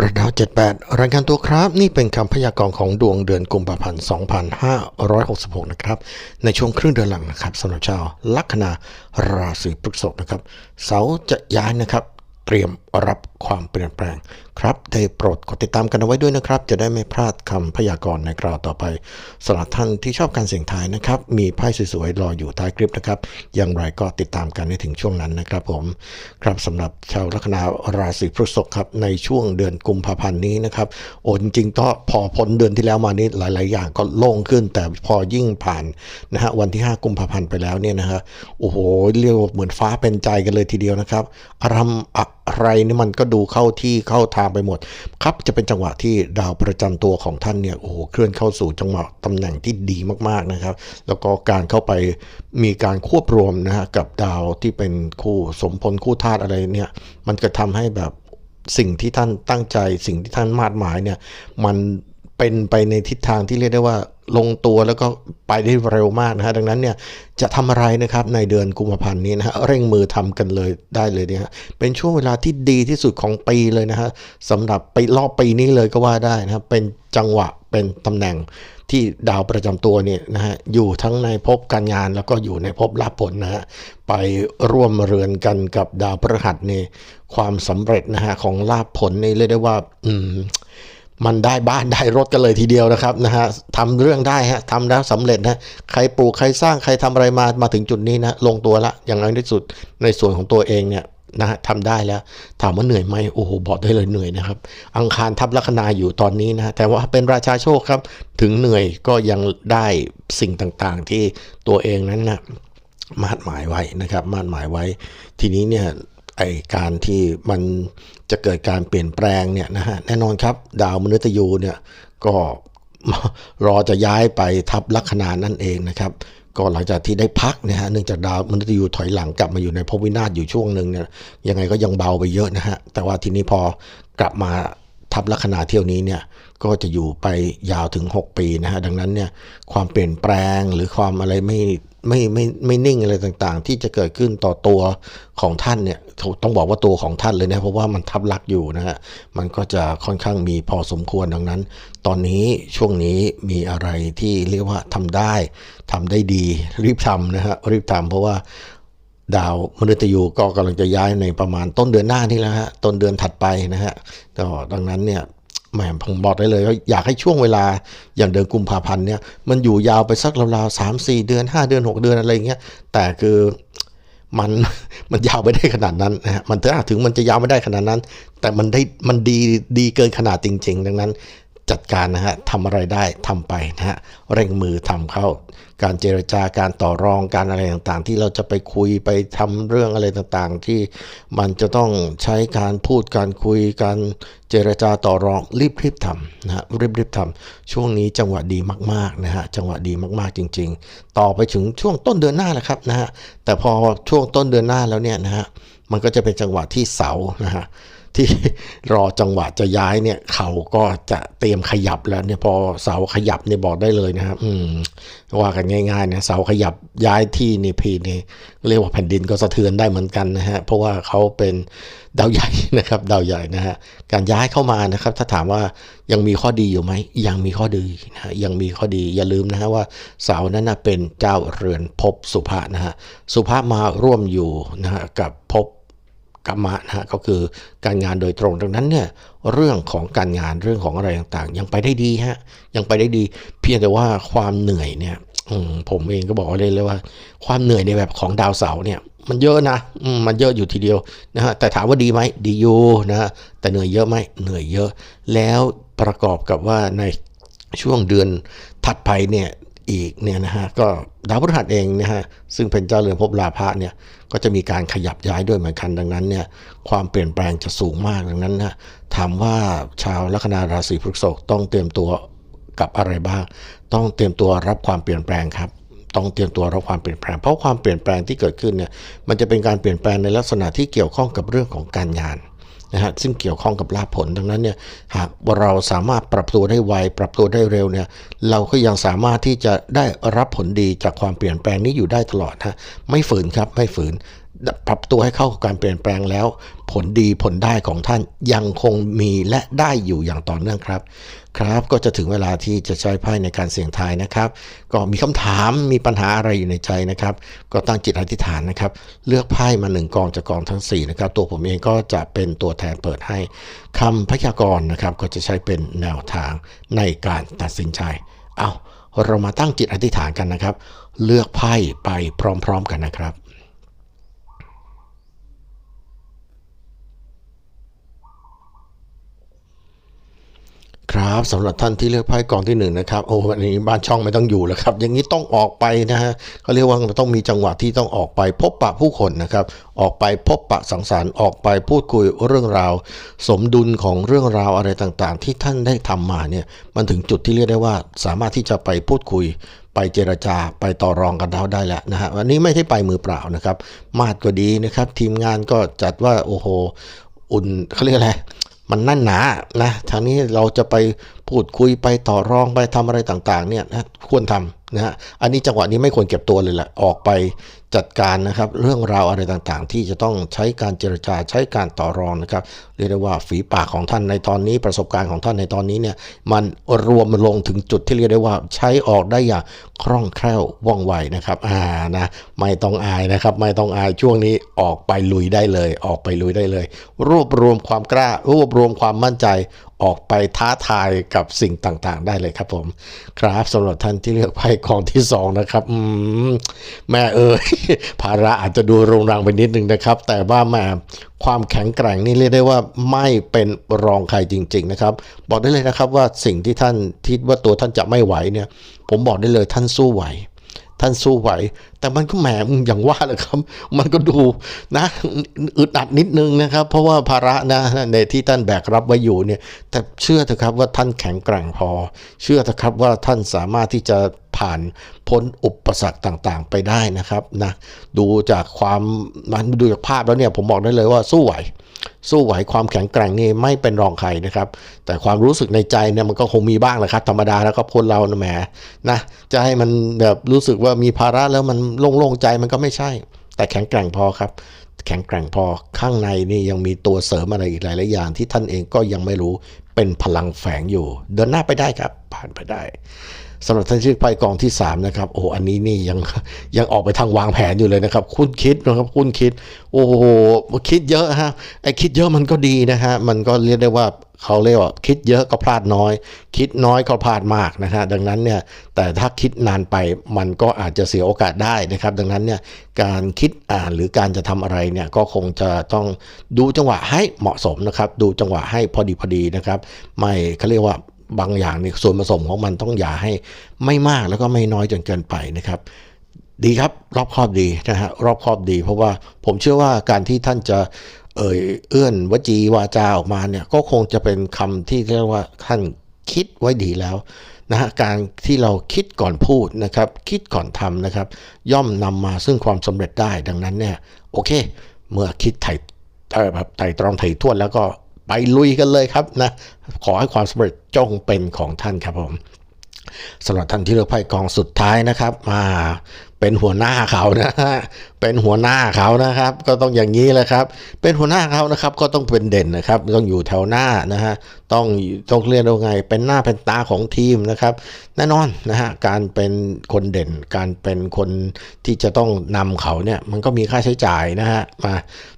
ระดาว 78 รายการตัวครับ นี่เป็นคำพยากรณ์ของดวงเดือนกุมภาพันธ์ 2566 นะครับ ในช่วงครึ่งเดือนหลังนะครับสำหรับชาวลัคนาราศีพฤษภนะครับ เสาร์จะย้ายนะครับ เตรียมรับความเปลี่ยนแปลงครับได้โปรดกดติดตามกันเอาไว้ด้วยนะครับ จะได้ไม่พลาดคำพยากรณ์ในคราวต่อไปสำหรับท่านที่ชอบการเสี่ยงทายนะครับ มีไพ่สวยๆรออยู่ท้ายคลิปนะครับ อย่างไรก็ติดตามกันในถึงช่วงนั้นนะครับผม ครับสำหรับชาวลัคนาราศีพฤษภครับในช่วงเดือนกุมภาพันธ์นี้นะครับโอ้จริงๆก็พอพ้นเดือนที่แล้วมานี้หลาย ๆ อย่างก็โล่งขึ้น แต่พอยิ่งผ่านนะฮะวันที่ 5 กุมภาพันธ์ไปแล้วเนี่ยนะฮะโอ้โหเรียกว่าเหมือนฟ้าเป็นใจกันเลยทีเดียวนะครับอารมอะไรนี่มันก็ดูเข้าที่เข้าทางไปหมด ครับจะเป็นจังหวะที่ดาวประจำตัวของท่านเนี่ยโอ้โหเคลื่อนเข้าสู่จังหวะตำแหน่งที่ดีมากๆนะครับ แล้วก็การเข้าไปมีการควบรวมนะฮะกับดาวที่เป็นคู่สมพลคู่ธาตุอะไรเนี่ย มันก็ทำให้แบบสิ่งที่ท่านตั้งใจ สิ่งที่ท่านมาดหมายเนี่ยมัน เป็นไปในทิศทางที่เรียกได้ว่าลงตัวแล้วก็ไปได้เร็วมากนะฮะดังนั้นเนี่ยจะทำอะไรนะครับในเดือนกุมภาพันธ์นี้นะฮะเร่งมือทำกันเลยได้เลยเนี่ยฮะเป็นช่วงเวลาที่ดีที่สุดของปีเลยนะฮะสำหรับไปรอบปีนี้เลยก็ว่าได้นะครับเป็นจังหวะเป็นตำแหน่งที่ดาวประจำตัวเนี่ยนะฮะอยู่ทั้งในภพการงานแล้วก็อยู่ในภพลาภผลนะฮะไปร่วมเรือนกันกับดาวพฤหัสเนี่ยความสำเร็จนะฮะของลาภผลนี่เรียกได้ว่าอืม มันได้บ้านได้รถกันเลยทีเดียวนะครับนะฮะทำเรื่องได้ฮะทำแล้วสำเร็จนะใครปลูกใครสร้างใครทำอะไรมามาถึงจุดนี้นะลงตัวละอย่างน้อยที่สุดในส่วนของตัวเองเนี่ยนะฮะทำได้แล้วถามว่าเหนื่อยไหมโอ้โหบอกได้เลยเหนื่อยนะครับ อังคารทับลัคนาอยู่ตอนนี้นะฮะแต่ว่าเป็นราชาโชคครับ ถึงเหนื่อยก็ยังได้สิ่งต่างๆ ที่ตัวเองนั้นนะมาดหมายไว้นะครับมาดหมายไว้ ทีนี้เนี่ย ไอการที่มันจะเกิดการเปลี่ยนแปลงเนี่ยนะฮะแน่นอนครับ ดาวมฤตยูเนี่ยก็รอจะย้ายไปทับลัคนานั่นเองนะครับก็หลังจากที่ได้พักนะฮะเนื่องจากดาวมฤตยูถอยหลังกลับมาอยู่ในภพวินาศอยู่ช่วงหนึ่งเนี่ยยังไงก็ยังเบาไปเยอะนะฮะแต่ว่าทีนี้พอกลับมา ทับลัคนาเที่ยวนี้เนี่ยก็จะอยู่ไปยาวถึง 6 ปีนะฮะดังนั้นเนี่ยความเปลี่ยนแปลงหรือความอะไรไม่ไม่ไม่ไม่นิ่งอะไรต่างๆ ที่จะเกิดขึ้นต่อตัวของท่านเนี่ยต้องบอกว่าตัวของท่านเลยนะเพราะว่ามันทับลักอยู่นะฮะมันก็จะค่อนข้างมีพอสมควรดังนั้น ตอนนี้ช่วงนี้มีอะไรที่เรียกว่าทำได้ทำได้ดีรีบทำนะฮะรีบทำเพราะว่า ดาวมฤตยูก็กำลังจะย้ายในประมาณต้นเดือนหน้านี่แหละฮะต้นเดือนถัดไปนะฮะก็ดังนั้นเนี่ยแหมผมบอกได้เลยว่าอยากให้ช่วงเวลาอย่างเดือนกุมภาพันธ์เนี่ยมันอยู่ยาวไปสักราวๆสามสี่เดือนห้าเดือนหกเดือนอะไรเงี้ยแต่คือมันมันยาวไม่ได้ขนาดนั้นนะฮะมันถ้าถึงมันจะยาวไม่ได้ขนาดนั้น แต่มันได้มันดีดีเกินขนาดจริง ๆ ดังนั้น จัดการนะฮะทำอะไรได้ทำไปนะฮะเร่งมือทำเข้า การเจรจาการต่อรองการอะไรต่างๆ ที่เราจะไปคุยไปทำเรื่องอะไรต่างๆ ที่มันจะต้องใช้การพูดการคุยการเจรจาต่อรองรีบๆทำนะฮะรีบๆทำช่วงนี้จังหวะดีมากๆนะฮะจังหวะดีมากๆจริง ๆ ต่อไปถึงช่วงต้นเดือนหน้าแหละครับนะฮะแต่พอช่วงต้นเดือนหน้าแล้วเนี่ยนะฮะมันก็จะเป็นจังหวะที่เสานะฮะ ที่รอจังหวะจะย้ายเนี่ย เขาก็จะเตรียมขยับแล้วเนี่ยพอเสาขยับเนี่ยบอกได้เลยนะครับอืมว่ากันง่ายๆนะเสาขยับย้ายที่นี่พีนี่เรียกว่าแผ่นดินก็สะเทือนได้เหมือนกันนะฮะเพราะว่าเขาเป็นดาวใหญ่นะครับ ดาวใหญ่นะฮะการย้ายเข้ามานะครับ ถ้าถามว่ายังมีข้อดีอยู่ไหมยังมีข้อดีนะฮะยังมีข้อดีอย่าลืมนะฮะว่าเสานั้นนะเป็นเจ้าเรือนภพสุภานะฮะสุภามาร่วมอยู่นะฮะกับภพ กรรมะนะฮะก็คือการงานโดยตรงดังนั้นเนี่ยเรื่องของการงานเรื่องของอะไรต่างๆ ยังไปได้ดีฮะยังไปได้ดี เพียงแต่ว่าความเหนื่อยเนี่ยผมเองก็บอกเลยเลยว่า ความเหนื่อยในแบบของดาวเสาร์เนี่ยมันเยอะนะมันเยอะอยู่ทีเดียวนะฮะแต่ถามว่าดีไหมดีอยู่นะแต่เหนื่อยเยอะไหมเหนื่อยเยอะ แล้วประกอบกับว่าในช่วงเดือนถัดไปเนี่ย อีกเนี่ยนะฮะก็ดาวพฤหัสเองนะฮะซึ่งเป็นเจ้าเรือนภพลาภะเนี่ยก็จะมีการขยับย้ายด้วยเหมือนกันดังนั้นเนี่ยความเปลี่ยนแปลงจะสูงมากดังนั้นนะถามว่าชาวลัคนาราศีพฤษภต้องเตรียมตัวกับอะไรบ้าง ต้องเตรียมตัวรับความเปลี่ยนแปลงครับต้องเตรียมตัวรับความเปลี่ยนแปลง เพราะความเปลี่ยนแปลงที่เกิดขึ้นเนี่ยมันจะเป็นการเปลี่ยนแปลงในลักษณะที่เกี่ยวข้องกับเรื่องของการงาน นะฮะซึ่งเกี่ยวข้องกับลาภผลดังนั้นเนี่ยหากเราสามารถปรับตัวได้ไว ปรับตัวได้เร็วเนี่ยเราก็ยังสามารถที่จะได้รับผลดีจากความเปลี่ยนแปลงนี้อยู่ได้ตลอดฮะไม่ฝืนครับไม่ฝืน ปรับตัวให้เข้ากับการเปลี่ยนแปลงแล้ว ผลดีผลได้ของท่านยังคงมีและได้อยู่อย่างต่อเนื่องครับ ครับก็จะถึงเวลาที่จะใช้ไพ่ในการเสี่ยงทายนะครับ ก็มีคำถามมีปัญหาอะไรอยู่ในใจนะครับ ก็ตั้งจิตอธิษฐานนะครับ เลือกไพ่มาหนึ่งกองจากกองทั้ง4นะครับตัวผมเองก็จะเป็นตัวแทนเปิดให้คำพยากรณ์นะครับก็จะใช้เป็นแนวทางในการตัดสินใจเอาเรามาตั้งจิตอธิษฐานกันนะครับ เลือกไพ่ไปพร้อม ๆ กันนะครับ ครับสำหรับท่านที่เลือกไพ่กองที่หนึ่งนะครับโอ้วันนี้บ้านช่องไม่ต้องอยู่แล้วครับอย่างนี้ต้องออกไปนะฮะเขาเรียกว่าต้องมีจังหวะที่ต้องออกไปพบปะผู้คนนะครับออกไปพบปะสังสรรค์ออกไปพูดคุยเรื่องราว สมดุลของเรื่องราวอะไรต่างๆ ที่ท่านได้ทำมาเนี่ยมันถึงจุดที่เรียกได้ว่า สามารถที่จะไปพูดคุย ไปเจรจาไปต่อรองกันแล้วได้แล้วนะฮะวันนี้ไม่ใช่ไปมือเปล่านะครับ มาดก็ดีนะครับ ทีมงานก็จัดว่าโอ้โห อุ่นเขาเรียกอะไร มันนั่นหนานะทางนี้เราจะไปพูดคุยไปต่อรองไปทำอะไรต่างๆเนี่ยนะควรทำ นะฮะอันนี้จังหวะนี้ไม่ควรเก็บตัวเลยแหละออกไปจัดการนะครับ เรื่องราวอะไรต่างๆ ที่จะต้องใช้การเจรจาใช้การต่อรองนะครับ เรียกได้ว่าฝีปากของท่านในตอนนี้ประสบการณ์ของท่านในตอนนี้เนี่ยมันรวมลงถึงจุดที่เรียกได้ว่าใช้ออกได้อย่างคล่องแคล่วว่องไวนะครับอ่านะไม่ต้องอายนะครับ ไม่ต้องอายช่วงนี้ออกไปลุยได้เลย ออกไปลุยได้เลย รวบรวมความกล้ารวบรวมความมั่นใจออกไปท้าทายกับสิ่งต่างๆ ได้เลยครับผม ครับสำหรับท่านที่เลือกไพ่กองที่สองนะครับแม่เอ๋ยภาระอาจจะดูโรงรังไปนิดนึงนะครับ แต่ว่าแม่ความแข็งแกร่งนี่เรียกได้ว่าไม่เป็นรองใครจริง ๆนะครับ บอกได้เลยนะครับว่าสิ่งที่ท่านคิดว่าตัวท่านจะไม่ไหวเนี่ย ผมบอกได้เลยท่านสู้ไหวท่านสู้ไหว แต่มันก็แหมอย่างว่าแหละครับ มันก็ดูนะอึดอัดนิดนึงนะครับ เพราะว่าภาระนะในที่ท่านแบกรับไว้อยู่เนี่ย แต่เชื่อเถอะครับว่าท่านแข็งแกร่งพอ เชื่อเถอะครับว่าท่านสามารถที่จะ ผ่านพ้นอุปสรรคต่างๆ ไปได้นะครับนะดูจากความมันดูจากภาพแล้วเนี่ยผมบอกได้เลยว่าสู้ไหว สู้ไหวความแข็งแกร่งนี่ไม่เป็นรองใครนะครับ แต่ความรู้สึกในใจเนี่ยมันก็คงมีบ้างแหละครับ ธรรมดาแล้วก็คนเราแหมนะจะให้มันแบบรู้สึกว่ามีภาระแล้วมันโล่งๆใจมันก็ไม่ใช่ แต่แข็งแกร่งพอครับ แข็งแกร่งพอข้างในนี่ยังมีตัวเสริมอะไรอีกหลาย ๆ อย่างที่ท่านเองก็ยังไม่รู้เป็นพลังแฝงอยู่ เดินหน้าไปได้ครับ ผ่านไปได้สำหรับท่านที่ไปกองที่ 3 นะครับ โอ้อันนี้นี่ยังยังออกไปทางวางแผนอยู่เลยนะครับ คุณคิดนะครับ คุณคิด โอ้โหคิดเยอะฮะไอคิดเยอะมันก็ดีนะฮะ มันก็เรียกได้ว่า เขาเรียกว่าคิดเยอะก็พลาดน้อย คิดน้อยก็พลาดมากนะฮะดังนั้นเนี่ยแต่ถ้าคิดนานไปมันก็อาจจะเสียโอกาสได้นะครับ ดังนั้นเนี่ยการคิดอ่านหรือการจะทำอะไรเนี่ยก็คงจะต้องดูจังหวะให้เหมาะสมนะครับ ดูจังหวะให้พอดีพอดีนะครับ ไม่เขาเรียกว่าบางอย่างเนี่ยส่วนผสมของมันต้องอย่าให้ไม่มากแล้วก็ไม่น้อยจนเกินไปนะครับดีครับรอบครอบดีนะฮะรอบครอบดี เพราะว่าผมเชื่อว่าการที่ท่านจะ เอ่ยเอื้อนวจีวาจาออกมาเนี่ยก็คงจะเป็นคำที่เรียกว่าท่านคิดไว้ดีแล้วนะฮะการที่เราคิดก่อนพูดนะครับ คิดก่อนทำนะครับ ย่อมนำมาซึ่งความสำเร็จได้ดังนั้นเนี่ยโอเค เมื่อคิดไถ่แบบไถ่ตรองไถ่ทวนแล้วก็ไปลุยกันเลยครับนะขอให้ความสำเร็จจงเป็นของท่านครับผมสำหรับท่านที่เลือกไพ่กองสุดท้ายนะครับมา เป็นหัวหน้าเขานะฮะ เป็นหัวหน้าเขานะครับ ก็ต้องอย่างนี้แหละครับ เป็นหัวหน้าเขานะครับ ก็ต้องเป็นเด่นนะครับ ต้องอยู่แถวหน้านะฮะ ต้องต้องเรียนว่าไง เป็นหน้าเป็นตาของทีมนะครับ แน่นอนนะฮะ การเป็นคนเด่น การเป็นคนที่จะต้องนำเขาเนี่ย มันก็มีค่าใช้จ่ายนะฮะ มา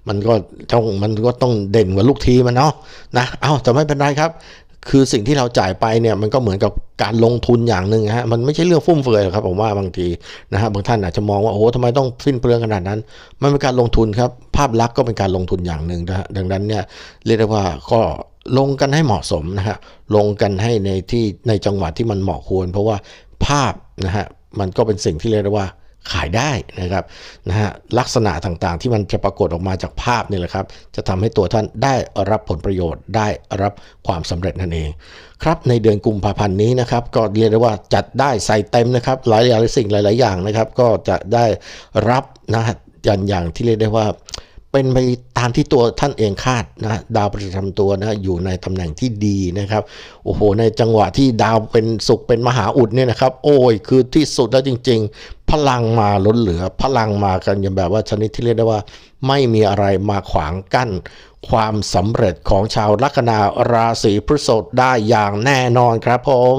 มันก็ต้อง มันก็ต้องเด่นกว่าลูกทีมมันเนาะ นะ เอ้าแต่ไม่เป็นไรครับ คือสิ่งที่เราจ่ายไปเนี่ยมันก็เหมือนกับการลงทุนอย่างหนึ่งฮะมันไม่ใช่เรื่องฟุ่มเฟือยหรอกครับผมว่าบางทีนะฮะบางท่านอาจจะมองว่าโอ้ทำไมต้องสิ้นเปลืองขนาดนั้น มันเป็นการลงทุนครับ ภาพลักษณ์ก็เป็นการลงทุนอย่างหนึ่งนะฮะดังนั้นเนี่ยเรียกได้ว่าก็ลงกันให้เหมาะสมนะฮะลงกันให้ในที่ในจังหวะที่มันเหมาะควร เพราะว่าภาพนะฮะมันก็เป็นสิ่งที่เรียกได้ว่า ขายได้นะครับนะฮะลักษณะต่างๆ ที่มันจะปรากฏออกมาจากภาพนี่แหละครับ จะทำให้ตัวท่านได้รับผลประโยชน์ได้รับความสำเร็จนั่นเอง ครับในเดือนกุมภาพันธ์นี้นะครับ ก็เรียกได้ว่าจัดได้ใส่เต็มนะครับ หลายหลายสิ่งหลาย ๆ อย่างนะครับ ก็จะได้รับนะฮะยันอย่างที่เรียกได้ว่า เป็นไปตามที่ตัวท่านเองคาดนะดาวประจำตัวนะอยู่ในตำแหน่งที่ดีนะครับโอ้โห ในจังหวะที่ดาวเป็นสุขเป็นมหาอุดเนี่ยนะครับ โอ้ยคือที่สุดแล้วจริง ๆ พลังมาล้นเหลือ พลังมากันอย่างแบบว่าชนิดที่เรียกได้ว่า ไม่มีอะไรมาขวางกั้น ความสำเร็จของชาวลัคนาราศีพฤษภได้อย่างแน่นอนครับผม